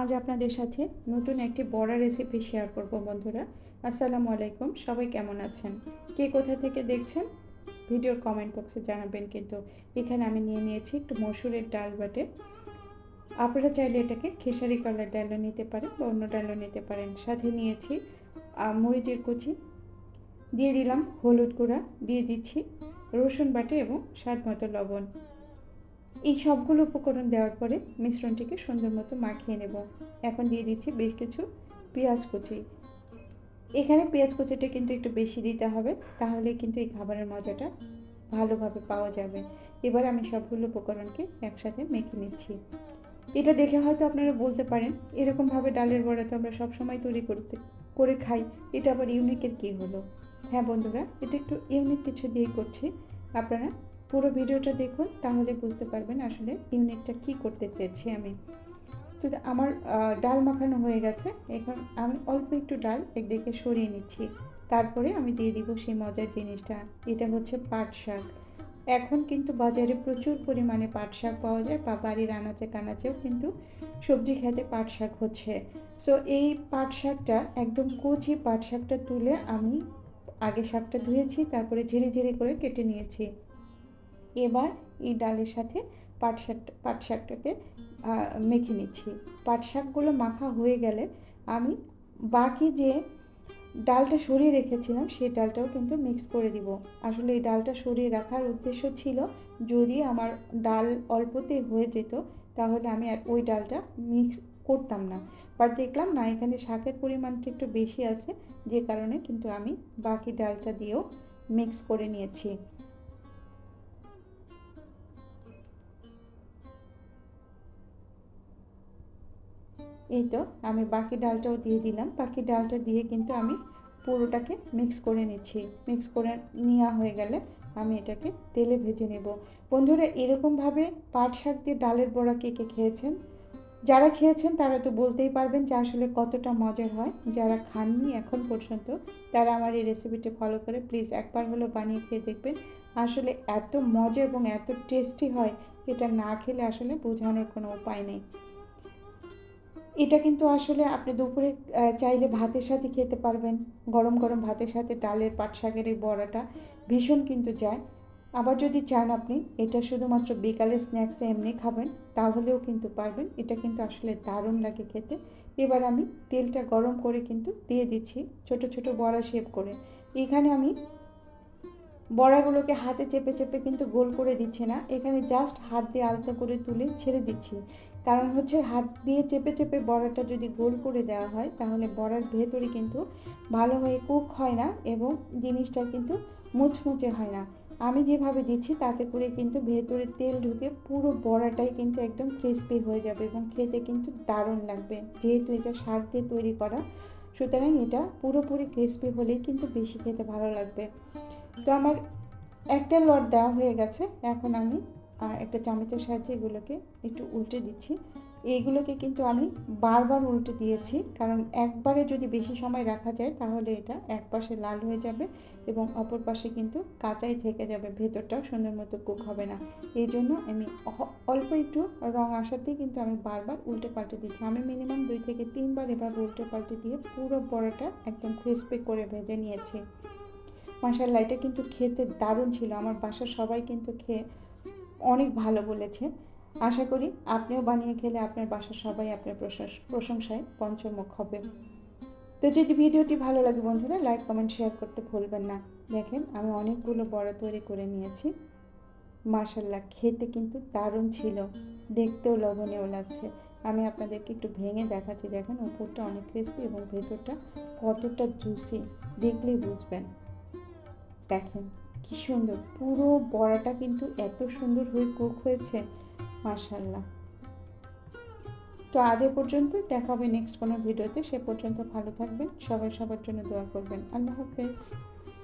আজ আপনাদের সাথে নতুন একটি বড়া রেসিপি শেয়ার করব বন্ধুরা। আসসালামু আলাইকুম, সবাই কেমন আছেন? কে কোথা থেকে দেখছেন? ভিডিওর কমেন্ট বক্সে জানাবেন কিন্তু। এখানে আমি নিয়ে নিয়েছি একটু মসুরের ডাল বাটে। আপনারা চাইলে এটাকে খেসারি কলার ডালও নিতে পারেন বা অন্য ডালও নিতে পারেন। সাথে নিয়েছি মরিচের কুচি। দিয়ে দিলাম হলুদ গুঁড়া। দিয়ে দিচ্ছি রসুন বাটে এবং স্বাদ মতো লবণ। এই সবগুলো উপকরণ দেওয়ার পরে মিশ্রণটিকে সুন্দর মতো মাখিয়ে নেব। এখন দিয়ে দিচ্ছি বেশ কিছু পেঁয়াজ কুচি। এখানে পেঁয়াজ কুচিটা কিন্তু একটু বেশি দিতে হবে, তাহলে কিন্তু এই খাবারের মজাটা ভালোভাবে পাওয়া যাবে। এবার আমি সবগুলো উপকরণকে একসাথে মেখে নিচ্ছি। এটা দেখে হয়তো আপনারা বলতে পারেন, এরকমভাবে ডালের বড়া তো আমরা সবসময় তৈরি করতে, করে খাই, এটা আবার ইউনিকের কী হলো? হ্যাঁ বন্ধুরা, এটা একটু ইউনিক কিছু দিয়ে করছি। আপনারা পুরো ভিডিওটা দেখুন, তাহলে বুঝতে পারবেন আসলে ইউনিটটা কি করতে চেয়েছি আমি। তো আমার ডাল মাখানো হয়ে গেছে। এখন আমি অল্প একটু ডাল একদিকে সরিয়ে নিচ্ছি। তারপরে আমি দিয়ে দিব সেই মজার জিনিসটা, এটা হচ্ছে পাট শাক। এখন কিন্তু বাজারে প্রচুর পরিমাণে পাট শাক পাওয়া যায়, বা বাড়ির আনাচে কানাচেও কিন্তু সবজি খেতে পাট শাক হচ্ছে। সো এই পাট শাকটা, একদম কচি পাট শাকটা তুলে আমি আগে শাকটা ধুয়েছি, তারপরে ঝিরে ঝিরে করে কেটে নিয়েছি। এবার এই ডালের সাথে পাট শাক, পাট শাকটাকে মেখে নিচ্ছি। পাট শাকগুলো মাখা হয়ে গেলে আমি বাকি যে ডালটা সরিয়ে রেখেছিলাম, সেই ডালটাও কিন্তু মিক্স করে দিব। আসলে এই ডালটা সরিয়ে রাখার উদ্দেশ্য ছিল, যদি আমার ডাল অল্পতে হয়ে যেত, তাহলে আমি আর ওই ডালটা মিক্স করতাম না। বাট দেখলাম না, এখানে শাকের পরিমাণটা একটু বেশি আছে, যে কারণে কিন্তু আমি বাকি ডালটা দিয়েও মিক্স করে নিয়েছি। এই তো, আমি বাকি ডালটাও দিয়ে দিলাম। বাকি ডালটা দিয়ে কিন্তু আমি পুরোটাকে মিক্স করে নিচ্ছি। মিক্স করে নেওয়া হয়ে গেলে আমি এটাকে তেলে ভেজে নেব। বন্ধুরা, এরকমভাবে পাট শাক দিয়ে ডালের বড়া কে কে খেয়েছেন? যারা খেয়েছেন তারা তো বলতেই পারবেন যে আসলে কতটা মজার হয়। যারা খাননি এখন পর্যন্ত তারা আমার এই রেসিপিটি ফলো করে প্লিজ একবার হলো বানিয়ে খেয়ে দেখবেন। আসলে এত মজা এবং এত টেস্টি হয়, এটা না খেলে আসলে বোঝানোর কোনো উপায় নেই। এটা কিন্তু আসলে আপনি দুপুরে চাইলে ভাতের সাথে খেতে পারবেন। গরম গরম ভাতের সাথে ডালের পাট শাকের এই বড়াটা ভীষণ কিন্তু যায়। আবার যদি চান আপনি, এটা শুধুমাত্র বিকালে স্ন্যাক্সে এমনি খাবেন, তাহলেও কিন্তু পারবেন। এটা কিন্তু আসলে দারুণ লাগে খেতে। এবার আমি তেলটা গরম করে কিন্তু দিয়ে দিচ্ছি, ছোট ছোট বড়া শেপ করে। এখানে আমি বড়াগুলোকে হাতে চেপে চেপে কিন্তু গোল করে দিচ্ছি না। এখানে জাস্ট হাত দিয়ে আলতা করে তুলে ছেড়ে দিচ্ছি। কারণ হচ্ছে হাত দিয়ে চেপে চেপে বড়াটা যদি গোল করে দেওয়া হয়, তাহলে বড়ার ভেতরে কিন্তু ভালো হয়ে কুক হয় না এবং জিনিসটা কিন্তু মুচমুচে হয় না। আমি যেভাবে দিচ্ছি, তাতে করে কিন্তু ভেতরে তেল ঢুকে পুরো বড়াটাই কিন্তু একদম ক্রিস্পি হয়ে যাবে এবং খেতে কিন্তু দারুণ লাগবে। যেহেতু এটা শাক দিয়ে তৈরি করা, সুতরাং এটা পুরোপুরি ক্রিস্পি হলেই কিন্তু বেশি খেতে ভালো লাগবে। তো আমার একটা লট দেওয়া হয়ে গেছে, এখন আমি একটা চামচের সাহায্যে এগুলোকে একটু উল্টে দিচ্ছি। এইগুলোকে কিন্তু আমি বারবার উল্টে দিয়েছি, কারণ একবারে যদি বেশি সময় রাখা যায়, তাহলে এটা এক পাশে লাল হয়ে যাবে এবং অপর পাশে কিন্তু কাঁচাই থেকে যাবে, ভেতরটাও সুন্দর মতো কুক হবে না। এই জন্য আমি অল্প একটু রং আসাতেই কিন্তু আমি বারবার উল্টে পাল্টে দিচ্ছি। আমি মিনিমাম দুই থেকে তিনবার এভাবে উল্টে পাল্টে দিয়ে পুরো বড়াটা একদম ক্রিস্পি করে ভেজে নিয়েছি। মাসাল্লা এটা কিন্তু খেতে দারুণ ছিল। আমার বাসার সবাই কিন্তু খেয়ে অনেক ভালো বলেছে। আশা করি আপনিও বানিয়ে খেলে আপনার বাসার সবাই আপনার প্রশংসায় পঞ্চমুখ হবে। তো যদি ভিডিওটি ভালো লাগে বন্ধুরা লাইক কমেন্ট শেয়ার করতে ভুলবেন না। দেখেন আমি অনেকগুলো বড় তৈরি করে নিয়েছি। মার্শাল্লাহ খেতে কিন্তু দারুণ ছিল। দেখতেও লবণীয় লাগছে। আমি আপনাদেরকে একটু ভেঙে দেখাচ্ছি। দেখেন উপরটা অনেক ক্রিস্পি এবং ভেতরটা কতটা জুসি দেখলেই বুঝবেন। দেখেন। কি সুন্দর। পুরো বড়াটা কিন্তু এত সুন্দর হয়ে কুক হয়েছে মার্শাল্লাহ তো আজ এ পর্যন্ত দেখা হবে নেক্সট কোনো ভিডিওতে সে পর্যন্ত ভালো থাকবেন, সবাই সবার জন্য দোয়া করবেন। আল্লাহ হাফেজ।